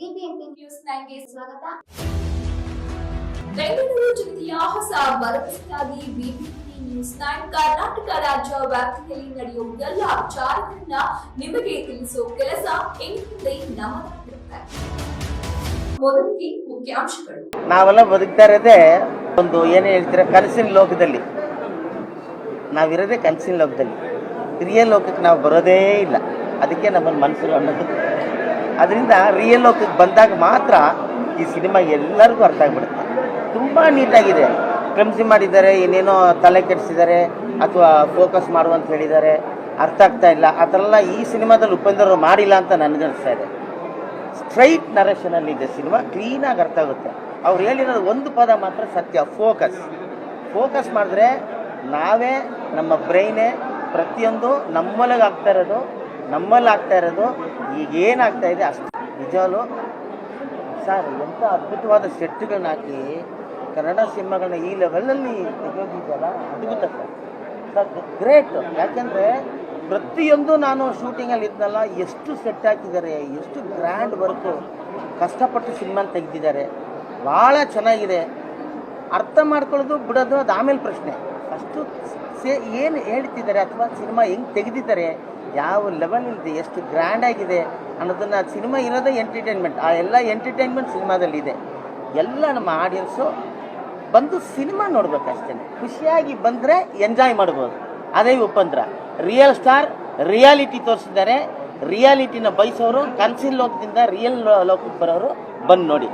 BBMP news ನೈನ್ಗೆ ಸ್ವಾಗತ. ಬೆಂಗಳೂರು ಜಿಲ್ಲೆಯ ಹೊಸ ಭರವಸೆಯಾಗಿ ಬಿಬಿಎಂಪಿ ನ್ಯೂಸ್ ನೈನ್ ಕರ್ನಾಟಕ ರಾಜ್ಯ ವ್ಯಾಪ್ತಿಯಲ್ಲಿ ನಡೆಯುವ ಎಲ್ಲ ವಿಚಾರಗಳನ್ನ ನಿಮಗೆ ತಿಳಿಸುವ ಕೆಲಸ ಇನ್ಮುಂದೆ ನಮ್ಮದಾಗಿರುತ್ತೆ ಮೊದಲಿಗೆ ಮುಖ್ಯಾಂಶಗಳು. ನಾವೆಲ್ಲ ಬದುಕ್ತಾ ಇರೋದೇ ಒಂದು ಏನೇ ಹೇಳ್ತೀರ ಕನಸಿನ ಲೋಕದಲ್ಲಿ. ನಾವಿರೋದೇ ಕನಸಿನ ಲೋಕದಲ್ಲಿ. ಹಿರಿಯ ಲೋಕಕ್ಕೆ ನಾವು ಬರೋದೇ ಇಲ್ಲ. ಅದಕ್ಕೆ ನಮ್ಮ ಮನಸ್ಸು ಅನ್ನೋದು ಅದರಿಂದ ರಿಯಲ್ ಲೋಕಕ್ಕೆ ಬಂದಾಗ ಮಾತ್ರ ಈ ಸಿನಿಮಾ ಎಲ್ಲರಿಗೂ ಅರ್ಥ ಆಗಿಬಿಡುತ್ತೆ. ತುಂಬ ನೀಟಾಗಿದೆ ಕ್ರಮಸಿ ಮಾಡಿದ್ದಾರೆ, ಏನೇನೋ ತಲೆ ಕೆಡಿಸಿದ್ದಾರೆ, ಅಥವಾ ಫೋಕಸ್ ಮಾಡು ಅಂತ ಹೇಳಿದ್ದಾರೆ. ಅರ್ಥ ಆಗ್ತಾ ಇಲ್ಲ. ಆ ಥರ ಎಲ್ಲ ಈ ಸಿನಿಮಾದಲ್ಲಿ ಉಪೇಂದ್ರ ಮಾಡಿಲ್ಲ ಅಂತ ನನಗನ್ನಿಸ್ತಾ ಇದೆ. ಸ್ಟ್ರೈಟ್ ನರೇಷನಲ್ಲಿ ಇದೆ ಸಿನಿಮಾ ಕ್ಲೀನಾಗಿ ಅರ್ಥ ಆಗುತ್ತೆ. ಅವ್ರು ಹೇಳಿರೋದು ಒಂದು ಪದ ಮಾತ್ರ ಸತ್ಯ ಫೋಕಸ್ ಫೋಕಸ್ ಮಾಡಿದ್ರೆ ನಾವೇ, ನಮ್ಮ ಬ್ರೈನೇ ಪ್ರತಿಯೊಂದು ನಮ್ಮೊಳಗೆ ಆಗ್ತಾ ಇರೋದು ನಮ್ಮಲ್ಲಿ ಆಗ್ತಾ ಇರೋದು ಈಗ ಏನಾಗ್ತಾ ಇದೆ ಅಷ್ಟು ನಿಜವಾಗ್ಲು? ಸರ್ ಎಂಥ ಅದ್ಭುತವಾದ ಸೆಟ್ಗಳನ್ನ ಹಾಕಿ ಕನ್ನಡ ಸಿನಿಮಾಗಳನ್ನ ಈ ಲೆವೆಲಲ್ಲಿ ತೆಗೆಯೋದಿದೆಯಲ್ಲ ಅದ್ಭುತ ಸರ್? ಗ್ರೇಟ್ ಯಾಕೆಂದರೆ ಪ್ರತಿಯೊಂದು ನಾನು ಶೂಟಿಂಗಲ್ಲಿ ಇದ್ನಲ್ಲ, ಎಷ್ಟು ಸೆಟ್ ಹಾಕಿದ್ದಾರೆ, ಎಷ್ಟು ಗ್ರ್ಯಾಂಡ್ ವರ್ಕು ಕಷ್ಟಪಟ್ಟು ಸಿನಿಮಾನ ತೆಗೆದಿದ್ದಾರೆ. ಭಾಳ ಚೆನ್ನಾಗಿದೆ. ಅರ್ಥ ಮಾಡ್ಕೊಳ್ಳೋದು, ಬಿಡೋದು ಅದು ಆಮೇಲೆ ಪ್ರಶ್ನೆ. ಅಷ್ಟು ಸೇ ಏನು ಹೇಳ್ತಿದ್ದಾರೆ ಅಥವಾ ಸಿನಿಮಾ ಹೆಂಗೆ ತೆಗೆದಿದ್ದಾರೆ? ಯಾವ ಲೆವೆಲ್ ಇದೆ, ಎಷ್ಟು ಗ್ರ್ಯಾಂಡ್ ಆಗಿದೆ ಅನ್ನೋದನ್ನು ಸಿನಿಮಾ ಇರೋದೇ ಎಂಟರ್ಟೈನ್ಮೆಂಟ್ ಆ ಎಲ್ಲ ಎಂಟರ್ಟೈನ್ಮೆಂಟ್ ಸಿನಿಮಾದಲ್ಲಿದೆ ಎಲ್ಲ ನಮ್ಮ ಆಡಿಯನ್ಸು ಬಂದು ಸಿನಿಮಾ ನೋಡ್ಬೇಕಷ್ಟೇ. ಖುಷಿಯಾಗಿ ಬಂದರೆ ಎಂಜಾಯ್ ಮಾಡ್ಬೋದು. ಅದೇ ಉಪೇಂದ್ರ ರಿಯಲ್ ಸ್ಟಾರ್ ರಿಯಾಲಿಟಿ ತೋರಿಸಿದ್ದಾರೆ. ರಿಯಾಲಿಟಿನ ಬಯಸೋರು ಕನ್ಸಿನ ಲೋಕದಿಂದ ರಿಯಲ್ ಲೋಕಕ್ಕೆ ಬರೋರು ಬಂದು ನೋಡಿ.